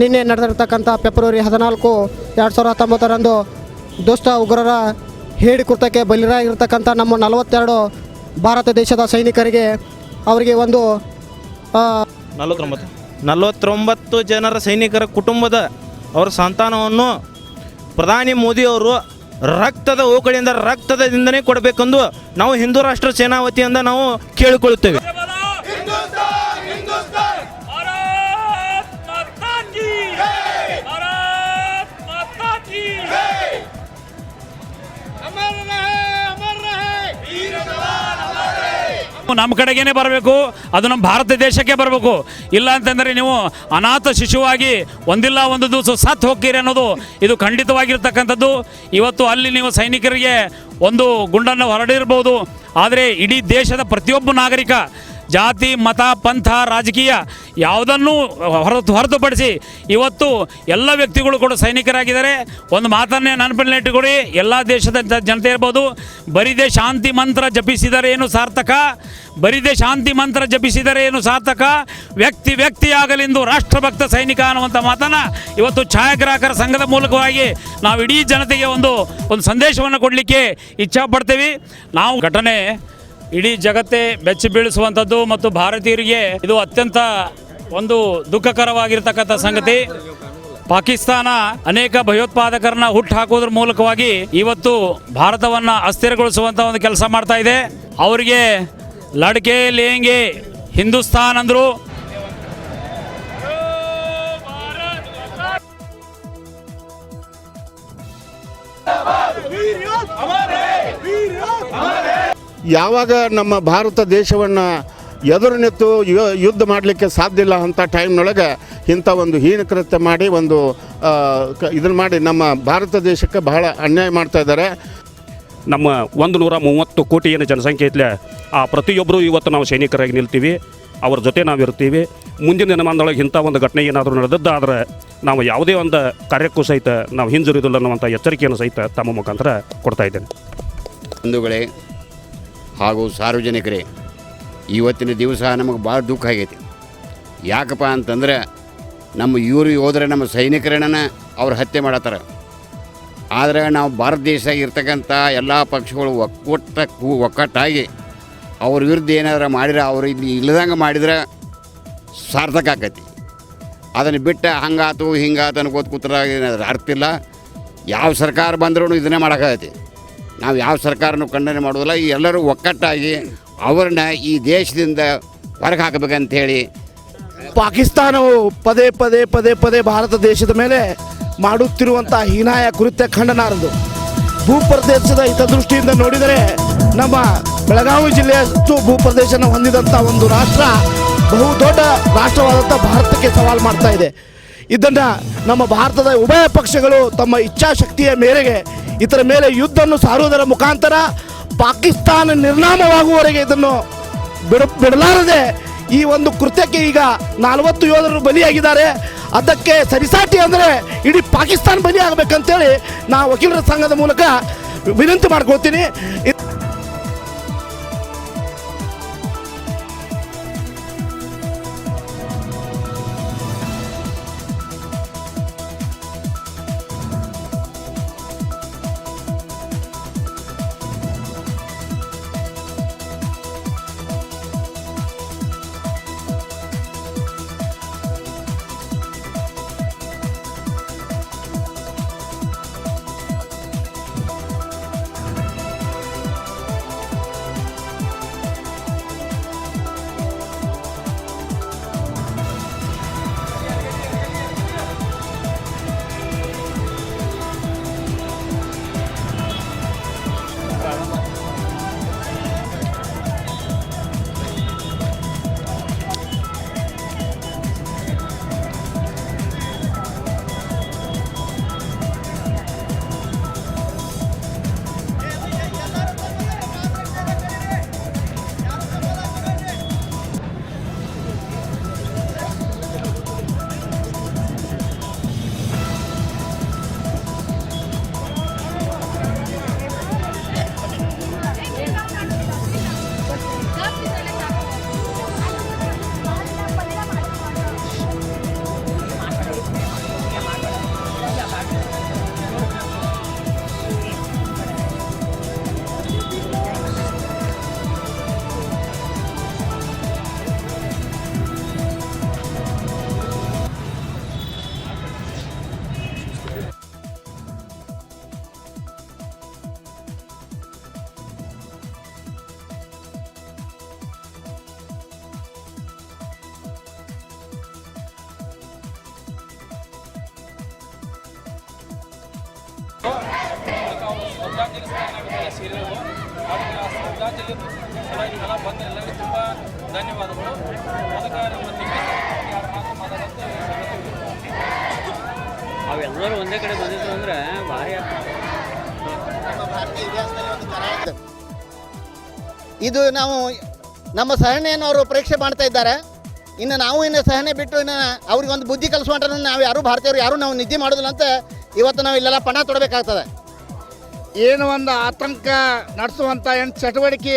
ನಿನ್ನೆ ನಡೆದಿರ್ತಕ್ಕಂಥ ಫೆಬ್ರವರಿ ಹದಿನಾಲ್ಕು ಎರಡು ಸಾವಿರದ ಹತ್ತೊಂಬತ್ತರಂದು ದುಷ್ಟ ಉಗ್ರರ ಹೇಳಿ ಕೃತ್ಯಕ್ಕೆ ಬಲಿರಾಗಿರ್ತಕ್ಕಂಥ ನಮ್ಮ ನಲವತ್ತೆರಡು ಭಾರತ ದೇಶದ ಸೈನಿಕರಿಗೆ ಅವರಿಗೆ ಒಂದು ನಲವತ್ತೊಂಬತ್ತು. ನಲವತ್ತೊಂಬತ್ತು ಜನರ ಸೈನಿಕರ ಕುಟುಂಬದ ಅವರ ಸಂತಾನವನ್ನು ಪ್ರಧಾನಿ ಮೋದಿಯವರು ರಕ್ತದ ಓಕಳಿಯಿಂದ ರಕ್ತದಿಂದನೇ ಕೊಡಬೇಕೆಂದು ನಾವು ಹಿಂದೂ ರಾಷ್ಟ್ರ ಸೇನಾ ನಾವು ಕೇಳಿಕೊಳ್ಳುತ್ತೇವೆ. ನಮ್ಮ ಕಡೆಗೇನೆ ಬರಬೇಕು, ಅದು ನಮ್ಮ ಭಾರತ ದೇಶಕ್ಕೆ ಬರಬೇಕು. ಇಲ್ಲ ಅಂತಂದರೆ ನೀವು ಅನಾಥ ಶಿಶುವಾಗಿ ಒಂದಿಲ್ಲ ಒಂದು ದಿವಸ ಸತ್ತು ಹೋಗ್ತೀರಿ ಅನ್ನೋದು ಇದು ಖಂಡಿತವಾಗಿರ್ತಕ್ಕಂಥದ್ದು. ಇವತ್ತು ಅಲ್ಲಿ ನೀವು ಸೈನಿಕರಿಗೆ ಒಂದು ಗುಂಡನ್ನು ಹೊರಡಿರ್ಬೋದು. ಆದರೆ ಇಡೀ ದೇಶದ ಪ್ರತಿಯೊಬ್ಬ ನಾಗರಿಕ ಜಾತಿ, ಮತ, ಪಂಥ, ರಾಜಕೀಯ ಯಾವುದನ್ನು ಹೊರತು ಹೊರತುಪಡಿಸಿ ಇವತ್ತು ಎಲ್ಲ ವ್ಯಕ್ತಿಗಳು ಕೂಡ ಸೈನಿಕರಾಗಿದ್ದಾರೆ. ಒಂದು ಮಾತನ್ನೇ ನೆನಪಿನಲ್ಲಿಟ್ಟುಕೊಳ್ಳಿ ಎಲ್ಲ ದೇಶದ ಜನತೆ ಇರ್ಬೋದು, ಬರೀದೇ ಶಾಂತಿ ಮಂತ್ರ ಜಪಿಸಿದರೆ ಏನು ಸಾರ್ಥಕ? ಬರೀದೇ ಶಾಂತಿ ಮಂತ್ರ ಜಪಿಸಿದರೆ ಏನು ಸಾರ್ಥಕ? ವ್ಯಕ್ತಿ ವ್ಯಕ್ತಿಯಾಗಲೆಂದು ರಾಷ್ಟ್ರಭಕ್ತ ಸೈನಿಕ ಅನ್ನುವಂಥ ಮಾತನ್ನು ಇವತ್ತು ಛಾಯಾಗ್ರಾಹಕರ ಸಂಘದ ಮೂಲಕವಾಗಿ ನಾವು ಇಡೀ ಜನತೆಗೆ ಒಂದು ಒಂದು ಸಂದೇಶವನ್ನು ಕೊಡಲಿಕ್ಕೆ ಇಚ್ಛಾಪಡ್ತೇವೆ. ನಾವು ಘಟನೆ ಇಡೀ ಜಗತ್ತೇ ಬೆಚ್ಚಿ ಬೀಳಿಸುವಂಥದ್ದು ಮತ್ತು ಭಾರತೀಯರಿಗೆ ಇದು ಅತ್ಯಂತ ಒಂದು ದುಃಖಕರವಾಗಿರ್ತಕ್ಕಂಥ ಸಂಗತಿ ಪಾಕಿಸ್ತಾನ ಅನೇಕ ಭಯೋತ್ಪಾದಕರನ್ನ ಹುಟ್ಟು ಹಾಕೋದ್ರ ಮೂಲಕವಾಗಿ ಇವತ್ತು ಭಾರತವನ್ನ ಅಸ್ಥಿರಗೊಳಿಸುವಂತ ಒಂದು ಕೆಲಸ ಮಾಡ್ತಾ ಇದೆ ಅವರಿಗೆ ಲಡ್ಕೆ ಲೇಂಗೆ ಹಿಂದೂಸ್ತಾನ್ ಅಂದ್ರು ಯಾವಾಗ ನಮ್ಮ ಭಾರತ ದೇಶವನ್ನು ಎದುರು ನಿಂತು ಯುದ್ಧ ಮಾಡಲಿಕ್ಕೆ ಸಾಧ್ಯ ಇಲ್ಲ ಅಂಥ ಟೈಮ್ನೊಳಗೆ ಇಂಥ ಒಂದು ಹೀನಕೃತ್ಯ ಮಾಡಿ ಒಂದು ಇದನ್ನು ಮಾಡಿ ನಮ್ಮ ಭಾರತ ದೇಶಕ್ಕೆ ಬಹಳ ಅನ್ಯಾಯ ಮಾಡ್ತಾ ಇದ್ದಾರೆ. ನಮ್ಮ ಒಂದು ನೂರ ಮೂವತ್ತು ಕೋಟಿ ಏನು ಜನಸಂಖ್ಯೆ ಐತ್ಲೆ ಆ ಪ್ರತಿಯೊಬ್ಬರು ಇವತ್ತು ನಾವು ಸೈನಿಕರಾಗಿ ನಿಲ್ತೀವಿ ಅವ್ರ ಜೊತೆ ನಾವು ಇರ್ತೀವಿ ಮುಂದಿನ ದಿನಮಾನದೊಳಗೆ ಇಂಥ ಒಂದು ಘಟನೆ ಏನಾದರೂ ನಡೆದದ್ದಾದರೆ ನಾವು ಯಾವುದೇ ಒಂದು ಕಾರ್ಯಕ್ಕೂ ಸಹಿತ ನಾವು ಹಿಂಜರಿದಿಲ್ಲ ಅನ್ನುವಂಥ ಎಚ್ಚರಿಕೆಯನ್ನು ಸಹಿತ ತಮ್ಮ ಮುಖಾಂತರ ಕೊಡ್ತಾ ಇದ್ದೇನೆ. ಬಂಧುಗಳೇ ಹಾಗೂ ಸಾರ್ವಜನಿಕರೇ, ಇವತ್ತಿನ ದಿವಸ ನಮಗೆ ಭಾಳ ದುಃಖ ಆಗೈತಿ. ಯಾಕಪ್ಪ ಅಂತಂದ್ರೆ ನಮ್ಮ ಇವರು ಹೋದ್ರೆ ನಮ್ಮ ಸೈನಿಕರನ್ನ ಅವ್ರು ಹತ್ಯೆ ಮಾಡತ್ತಾರ. ಆದರೆ ನಾವು ಭಾರತ ದೇಶದಾಗ ಇರ್ತಕ್ಕಂಥ ಎಲ್ಲ ಪಕ್ಷಗಳು ಒಕ್ಕೂಟ ಒಕ್ಕಟ್ಟಾಗಿ ಅವ್ರ ವಿರುದ್ಧ ಏನಾದ್ರು ಮಾಡಿದ್ರೆ ಅವ್ರು ಇಲ್ಲಿ ಇಲ್ಲದಂಗೆ ಮಾಡಿದ್ರೆ ಸಾರ್ಥಕ ಆಕತಿ ಅದನ್ನು ಬಿಟ್ಟು ಹಂಗಾತು ಹಿಂಗಾತು ಅನ್ಕೋತ ಕೂತ್ರ ಅರ್ಥ ಇಲ್ಲ. ಯಾವ ಸರ್ಕಾರ ಬಂದರೂ ಇದನ್ನೇ ಮಾಡೋಕ್ಕಾಗತ್ತೆ. ನಾವು ಯಾವ ಸರ್ಕಾರನೂ ಖಂಡನೆ ಮಾಡೋದಿಲ್ಲ ಈ ಎಲ್ಲರೂ ಒಕ್ಕಟ್ಟಾಗಿ ಅವ್ರನ್ನ ಈ ದೇಶದಿಂದ ಹೊರಗೆ ಹಾಕಬೇಕಂತೇಳಿ ಪಾಕಿಸ್ತಾನವು ಪದೇ ಪದೇ ಪದೇ ಪದೇ ಭಾರತ ದೇಶದ ಮೇಲೆ ಮಾಡುತ್ತಿರುವಂಥ ಹೀನಾಯ ಕೃತ್ಯ ಖಂಡನಾರದು ಭೂಪ್ರದೇಶದ ಹಿತದೃಷ್ಟಿಯಿಂದ ನೋಡಿದರೆ ನಮ್ಮ ಬೆಳಗಾವಿ ಜಿಲ್ಲೆಯಷ್ಟು ಭೂಪ್ರದೇಶನ ಹೊಂದಿದಂಥ ಒಂದು ರಾಷ್ಟ್ರ, ಬಹುದೊಡ್ಡ ರಾಷ್ಟ್ರವಾದಂಥ ಭಾರತಕ್ಕೆ ಸವಾಲು ಮಾಡ್ತಾ ಇದೆ. ಇದನ್ನು ನಮ್ಮ ಭಾರತದ ಉಭಯ ಪಕ್ಷಗಳು ತಮ್ಮ ಇಚ್ಛಾಶಕ್ತಿಯ ಮೇರೆಗೆ ಇದರ ಮೇಲೆ ಯುದ್ಧವನ್ನು ಸಾರುವುದರ ಮುಖಾಂತರ ಪಾಕಿಸ್ತಾನ ನಿರ್ನಾಮವಾಗುವವರೆಗೆ ಇದನ್ನು ಬಿಡ ಬಿಡಲಾರದೆ ಈ ಒಂದು ಕೃತ್ಯಕ್ಕೆ ಈಗ ನಲವತ್ತು ಯೋಧರು ಬಲಿಯಾಗಿದ್ದಾರೆ. ಅದಕ್ಕೆ ಸರಿಸಾಟಿ ಅಂದರೆ ಇಡೀ ಪಾಕಿಸ್ತಾನ ಬಲಿ ಆಗಬೇಕಂತೇಳಿ ನಾ ವಕೀಲರ ಸಂಘದ ಮೂಲಕ ವಿನಂತಿ ಮಾಡ್ಕೊಳ್ತೀನಿ. ಇದ್- ಧನ್ಯವಾದಗಳು ಅದಕ್ಕೆ ನಮ್ಮ ಅವೆಲ್ಲರೂ ಒಂದೇ ಕಡೆ ಬಂದಿದ್ರು ಅಂದ್ರೆ ಭಾರಿ ಇದು ನಾವು ನಮ್ಮ ಸಹನೆಯನ್ನು ಅವರು ಪರೀಕ್ಷೆ ಮಾಡ್ತಾ ಇದ್ದಾರೆ. ಇನ್ನು ನಾವು ಇನ್ನು ಸಹನೆ ಬಿಟ್ಟು ಇನ್ನು ಅವ್ರಿಗೆ ಒಂದು ಬುದ್ಧಿ ಕಲಿಸ್ಕೊಂಡ್ರೆ ನಾವು ಯಾರು ಭಾರತೀಯರು ಯಾರು ನಾವು ನಿದ್ದೆ ಮಾಡೋದಿಲ್ಲ ಅಂತ ಇವತ್ತು ನಾವು ಇಲ್ಲೆಲ್ಲ ಪಣ ತೊಡಬೇಕಾಗ್ತದೆ. ಏನು ಒಂದು ಆತಂಕ ನಡೆಸುವಂಥ ಏನು ಚಟುವಟಿಕೆ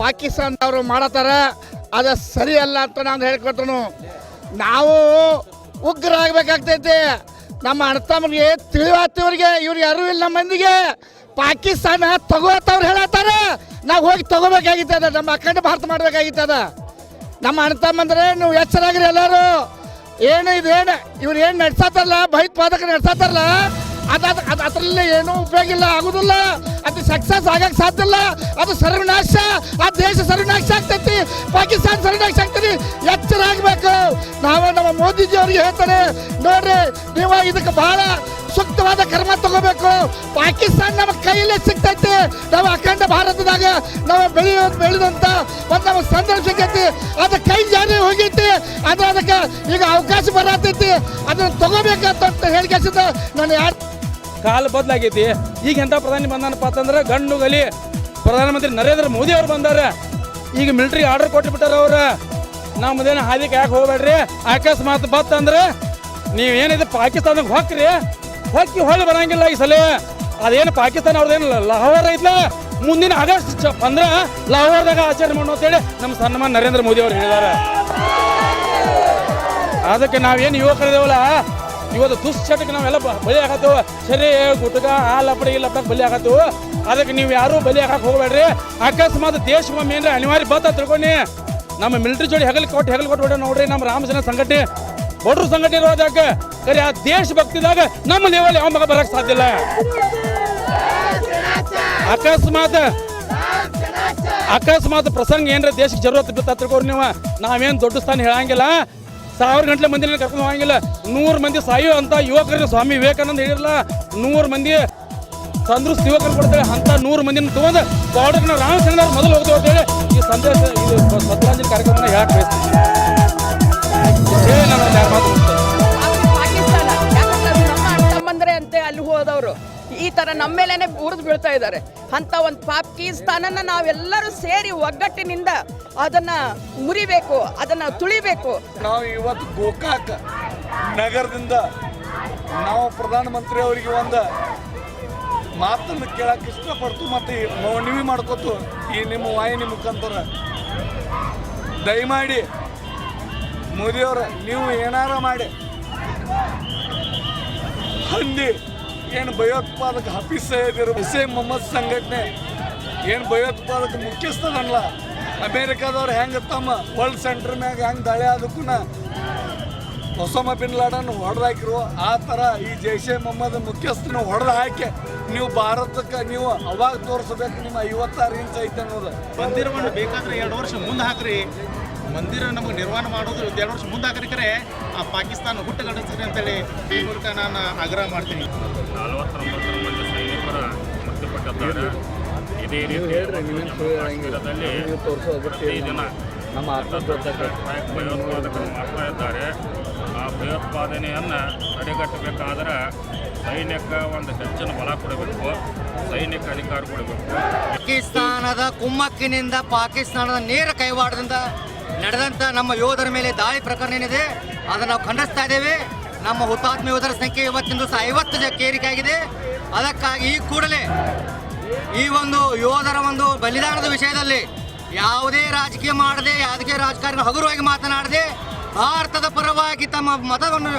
ಪಾಕಿಸ್ತಾನದವರು ಮಾಡತ್ತಾರ, ಅದು ಸರಿ ಅಲ್ಲ ಅಂತ ನಾನು ಹೇಳ್ಕೊತನು ನಾವು ಉಗ್ರ ಆಗ್ಬೇಕಾಗ್ತೈತಿ ನಮ್ಮ ಅಣ್ಣತಮ್ಮಗೆ ತಿಳಿವಾತವ್ರಿಗೆ, ಇವ್ರು ಯಾರೂ ಇಲ್ಲ ನಮ್ಮ ಮಂದಿಗೆ. ಪಾಕಿಸ್ತಾನ ತಗೋತವ್ರು ಹೇಳತ್ತಾರ. ನಾವು ಹೋಗಿ ತಗೋಬೇಕಾಗಿತ್ತದ, ನಮ್ಮ ಅಖಂಡ ಭಾರತ ಮಾಡಬೇಕಾಗಿತ್ತದ. ನಮ್ಮ ಅಣ್ಣತಮ್ಮಂದ್ರೆ ನೀವು ಎಚ್ಚರಾಗ್ರಿ ಎಲ್ಲರೂ. ಏನು ಇದೇನು ಇವ್ರು ಏನು ನಡ್ಸತ್ತಾರಲ್ಲ ಭಯೋತ್ಪಾದಕ ನಡ್ಸತ್ತಾರಲ್ಲ ಅದಾದ ಅದು ಅದರಲ್ಲಿ ಏನೂ ಉಪಯೋಗ ಇಲ್ಲ, ಆಗುದಿಲ್ಲ. ಅದು ಸಕ್ಸಸ್ ಆಗಕ್ಕೆ ಸಾಧ್ಯ ಇಲ್ಲ. ಅದು ಸರ್ವನಾಶ. ಆ ದೇಶ ಸರ್ವನಾಶ ಆಗ್ತೈತಿ. ಪಾಕಿಸ್ತಾನ ಸರ್ವನಾಶ ಆಗ್ತೈತಿ. ಆಗ್ಬೇಕು ನಾವು ನಮ್ಮ ಮೋದಿಜಿ ಅವ್ರಿಗೆ ಹೇಳ್ತಾರೆ, ನೋಡ್ರಿ, ನೀವು ಇದಕ್ಕೆ ಬಹಳ ಸೂಕ್ತವಾದ ಕ್ರಮ ತಗೋಬೇಕು. ಪಾಕಿಸ್ತಾನ ನಮ್ಮ ಕೈಯಲ್ಲೇ ಸಿಗ್ತೈತಿ. ನಾವು ಅಖಂಡ ಭಾರತದಾಗ ನಾವು ಬೆಳೆಯೋ, ಬೆಳೆದಂತ ಒಂದು ನಮ್ಮ ಸಂದರ್ಭ ಸಿಗೈತಿ ಅದು ಕೈ ಜಾರಿ ಹೋಗೈತಿ. ಅದು ಅದಕ್ಕೆ ಈಗ ಅವಕಾಶ ಬರತೈತಿ. ಅದನ್ನ ತಗೋಬೇಕಂತ ಹೇಳಿಕೆಸಿದ ನಾನು ಯಾರು ಕಾಲ ಬದಲಾಗೈತಿ. ಈಗ ಎಂತ ಪ್ರಧಾನಿ ಬಂದಾನಪ್ಪ ಅಂತಂದ್ರೆ ಗಂಡು ಗಲಿ. ಪ್ರಧಾನಮಂತ್ರಿ ನರೇಂದ್ರ ಮೋದಿ ಅವ್ರು ಬಂದಾರ. ಈಗ ಮಿಲಿಟರಿ ಆರ್ಡರ್ ಕೊಟ್ಟು ಬಿಟ್ಟಾರ ಅವ್ರ. ನಮ್ಮದೇನು ಹಾದಿಗೆ ಯಾಕೆ ಹೋಗ್ಬೇಡ್ರಿ? ಅಕಸ್ಮಾತ್ ಬತ್ತಂದ್ರೆ ನೀವೇನಿದೆ ಪಾಕಿಸ್ತಾನಕ್ಕೆ ಹೊಕ್ಕ್ರಿ ಹೊಕ್ಕಿ ಹೊಳ್ಳಿ ಬರಂಗಿಲ್ಲ ಈ ಸಲ. ಅದೇನು ಪಾಕಿಸ್ತಾನ ಅವ್ರದ್ದೇನು ಲಾಹೋರ್ ಐತ್ಲ? ಮುಂದಿನ ಆಗಸ್ಟ್ ಅಂದ್ರೆ ಲಾಹೋರ್ದಾಗ ಆಚರಣೆ ಮಾಡೋಣ ಅಂತೇಳಿ ನಮ್ಮ ಸನ್ಮಾನ್ ನರೇಂದ್ರ ಮೋದಿ ಅವ್ರು ಹೇಳಿದ್ದಾರೆ. ಅದಕ್ಕೆ ನಾವೇನು ಯುವಕರಿದೇವಲ್ಲ ಇವತ್ತು ದುಶ್ಚಟಕ್ಕೆ ನಾವೆಲ್ಲ ಬಲಿ ಆಗತ್ತೇವ. ಸರಿ ಗುಟ್ಗ ಆ ಲಪಡಿ ಈ ಲಪಡಕ್ಕೆ ಬಲಿ ಆಗತ್ತು ಅದಕ್ಕೆ ನೀವು ಯಾರು ಬಲಿ ಆಗಕ್ಕೆ ಹೋಗ್ಬೇಡ್ರಿ. ಅಕಸ್ಮಾತ್ ದೇಶಕ್ಕೊಮ್ಮೆ ಏನ್ರಿ ಅನಿವಾರ್ಯ ಬತ್ತ ತಿಳ್ಕೊನಿ ನಮ್ಮ ಮಿಲಿಟರಿ ಜೋಡಿ ಹೆಗಲು ಕೊಟ್ಟು ಹೆಗಲು ಕೊಟ್ಟು ಹೊಡೆ ನೋಡ್ರಿ ನಮ್ಮ ರಾಮಸೇನ ಸಂಘಟನೆ, ಬಡ್ರು ಸಂಘಟನೆ ಇರೋದಕ್ಕೆ ಕರೆ ಆ ದೇಶ ಭಕ್ತಿದಾಗ ನಮ್ಮ ಲೆವೆಲ್ ಯಾವ ಮಗ ಬರಕ್ ಸಾಧ್ಯ ಇಲ್ಲ. ಅಕಸ್ಮಾತ್ ಅಕಸ್ಮಾತ್ ಪ್ರಸಂಗ ಏನ್ರ ದೇಶಕ್ಕೆ ಜರೂರತ್ ಬಿತ್ತವ್ರು ನೀವು. ನಾವೇನ್ ದೊಡ್ಡ ಸ್ಥಾನ ಹೇಳಂಗಿಲ್ಲ. ಸಾವಿರ ಗಂಟ್ಲೆ ಮಂದಿ ಕರ್ಕೊಂಡು ಹೋಗಂಗಿಲ್ಲ. ನೂರು ಮಂದಿ ಸಾಯೋ ಅಂತ ಯುವಕರಿಗೆ ಸ್ವಾಮಿ ವಿವೇಕಾನಂದ ಹೇಳಿರಲ್ಲ ನೂರು ಮಂದಿ ತಂದ್ರು ಯುವಕರು ಕೊಡ್ತೇವೆ ಅಂತ ನೂರು ಮಂದಿನ ತಗೊಂಡು ಬಾರ್ಡರ್ನ ರಾಮಚಂದ್ರ ಮೊದಲು ಹೋಗ್ತೇವೆ ಅಂತೇಳಿ ಈ ಸಂದೇಶ ಇದು ಶ್ರದ್ಧಾಂಜಲಿ ಕಾರ್ಯಕ್ರಮನ ಹೇಳಕ್ ಬಯಸ್ತೀನಿ ಹೇಳಿ ನಾನು ಮಾತು. ಪಾಕಿಸ್ತಾನ. ಯಾಕಂದ್ರೆ ನಮ್ಮ ಅಣ್ಣ ತಮ್ಮಂದ್ರೆ ಅಂತೆ ಅಲ್ಲಿ ಹೋದವರು. ಈ ತರ ನಮ್ಮ ಮೇಲೇನೆ ಉರಿದು ಬೀಳ್ತಾ ಇದ್ದಾರೆ. ಅಂತ ಒಂದು ಪಾಕಿಸ್ತಾನನ ನಾವೆಲ್ಲರೂ ಸೇರಿ ಒಗ್ಗಟ್ಟಿನಿಂದ ಅದನ್ನ ಮುರಿಬೇಕು ಅದನ್ನ ತುಳಿಬೇಕು. ನಾವು ಇವತ್ತು ಗೋಕಾಕ ನಗರದಿಂದ ನಾವು ಪ್ರಧಾನಮಂತ್ರಿ ಅವರಿಗೆ ಒಂದು ಮಾತನ್ನು ಕೇಳಕ್ಕೆ ಇಷ್ಟಪಡ್ತು ಮತ್ತೆ ಮನವಿ ಮಾಡ್ಕೊತು. ಈ ನಿಮ್ಮ ವಾಹಿನಿ ಮುಖಾಂತರ. ದಯಮಾಡಿ ಮೋದಿಯವರ ನೀವು ಏನಾರ ಮಾಡಿ. ಹಂದಿ, ಏನು ಭಯೋತ್ಪಾದಕ ಹಫೀಸ್ ಸೈಯದ್ ಇರೋ ಹುಸೇನ್ ಮೊಹಮ್ಮದ್ ಸಂಘಟನೆ, ಏನು ಭಯೋತ್ಪಾದಕ ಮುಖ್ಯಸ್ಥದಲ್ಲ ಅಮೇರಿಕಾದವ್ರು ಹೆಂಗೆ ತಮ್ಮ ವರ್ಲ್ಡ್ ಸೆಂಟರ್ ಮ್ಯಾಗ ಹೆಂಗೆ ದಾಳಿ ಆದಕ್ಕೂ ಒಸಾಮ ಬಿನ್ ಲಾಡನ್ ಹೊಡೆದು ಹಾಕಿರು ಆ ಥರ ಈ ಜೈಷೆ ಮೊಹಮ್ಮದ್ ಮುಖ್ಯಸ್ಥನ ಹೊಡೆದು ಹಾಕಿ ನೀವು ಭಾರತಕ್ಕೆ ನೀವು ಅವಾಗ ತೋರಿಸಬೇಕು ನಿಮ್ಮ ಐವತ್ತಾರು ಇಂಚ್ ಐತೆ ಅನ್ನೋದು ಮಂದಿರವನ್ನು ಬೇಕಾದ್ರೆ ಎರಡು ವರ್ಷ ಮುಂದೆ ಹಾಕ್ರಿ ಮಂದಿರ ನಮಗೆ ನಿರ್ಮಾಣ ಮಾಡೋದು ಎರಡು ವರ್ಷ ಮುಂದೆ ಹಾಕ್ರಿಕರೆ ಆ ಪಾಕಿಸ್ತಾನ ಹುಟ್ಟುಗಡಿಸ್ರಿ ಅಂತೇಳಿ ಈ ಮೂಲಕ ನಾನು ಆಗ್ರಹ ಮಾಡ್ತೀನಿ ನಲವತ್ತೊಂಬತ್ತರ ಮಂದಿ ಸೈನಿಕರ ಮೃತಪಟ್ಟಿದ್ದಾರೆ ಇದೇ ಪ್ರತಿದಿನ ಭಯೋತ್ಪಾದಕರು ಮಾಡ್ತಾ ಇದ್ದಾರೆ ಭಯೋತ್ಪಾದನೆಯನ್ನು ತಡೆಗಟ್ಟಬೇಕಾದ್ರೆ ಸೈನ್ಯಕ್ಕೆ ಒಂದು ಹೆಚ್ಚಿನ ಬಲ ಕೊಡಬೇಕು, ಸೈನಿಕ ಅಧಿಕಾರ ಕೊಡಬೇಕು. ಪಾಕಿಸ್ತಾನದ ಕುಮ್ಮಕ್ಕಿನಿಂದ ಪಾಕಿಸ್ತಾನದ ನೇರ ಕೈವಾಡದಿಂದ ನಡೆದಂಥ ನಮ್ಮ ಯೋಧರ ಮೇಲೆ ದಾಳಿ ಪ್ರಕರಣ ಏನಿದೆ, ಅದನ್ನು ನಾವು ಖಂಡಿಸ್ತಾ ಇದ್ದೇವೆ. ನಮ್ಮ ಹುತಾತ್ಮ ಯೋಧರ ಸಂಖ್ಯೆ ಇವತ್ತಿನ ದಿವಸ ಐವತ್ತು ಜನಕ್ಕೆ ಏರಿಕೆ ಆಗಿದೆ. ಅದಕ್ಕಾಗಿ ಈ ಕೂಡಲೇ ಈ ಒಂದು ಯೋಧರ ಒಂದು ಬಲಿದಾನದ ವಿಷಯದಲ್ಲಿ ಯಾವುದೇ ರಾಜಕೀಯ ಮಾಡದೆ ಯಾವುದೇ ರಾಜಕಾರಣ ಹಗುರವಾಗಿ ಮಾತನಾಡದೆ ಭಾರತದ ಪರವಾಗಿ ತಮ್ಮ ಮತವನ್ನು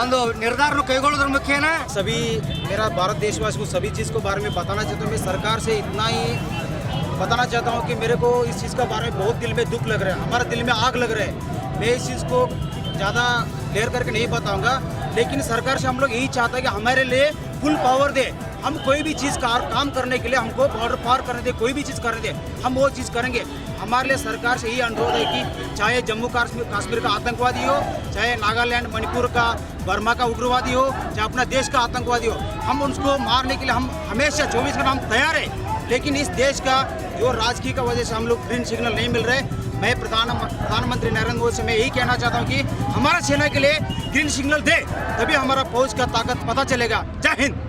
ಒಂದು ನಿರ್ಧಾರ ಕೈಗೊಳ್ಳೋದ್ರ ಮುಖೇನ सभी मेरा भारत देशवासी को सभी चीज़ को बारे में बताना चाहता हूँ मैं सरकार से इतना ही बताना चाहता हूँ कि मेरे को इस चीज़ का बारे में बहुत दिल में दुख लग रहा है हमारे दिल में आग लग रहा है मैं इस चीज़ को ज़्यादा क्लियर करके नहीं बताऊंगा लेकिन सरकार से हम लोग यही चाहते हैं कि हमारे लिए फुल पावर दे। हम कोई भी चीज़ का काम करने के लिए हमको बॉर्डर पार करने दे, कोई भी चीज़ करने दे, हम वो चीज़ करेंगे। हमारे लिए सरकार से यही अनुरोध है कि चाहे जम्मू कश्मीर कश्मीर का आतंकवादी हो, चाहे नागालैंड, मणिपुर का, बर्मा का उग्रवादी हो, चाहे अपना देश का आतंकवादी हो, हम उसको मारने के लिए हम हमेशा चौबीस घंटा हम तैयार है। लेकिन इस देश का जो राजकीय का वजह से हम लोग ग्रीन सिग्नल नहीं मिल रहे। मैं प्रधान प्रधानमंत्री नरेंद्र मोदी से मैं यही कहना चाहता हूँ कि हमारा सेना के लिए ग्रीन सिग्नल दे, तभी हमारा फौज का ताकत पता चलेगा। जय हिंद।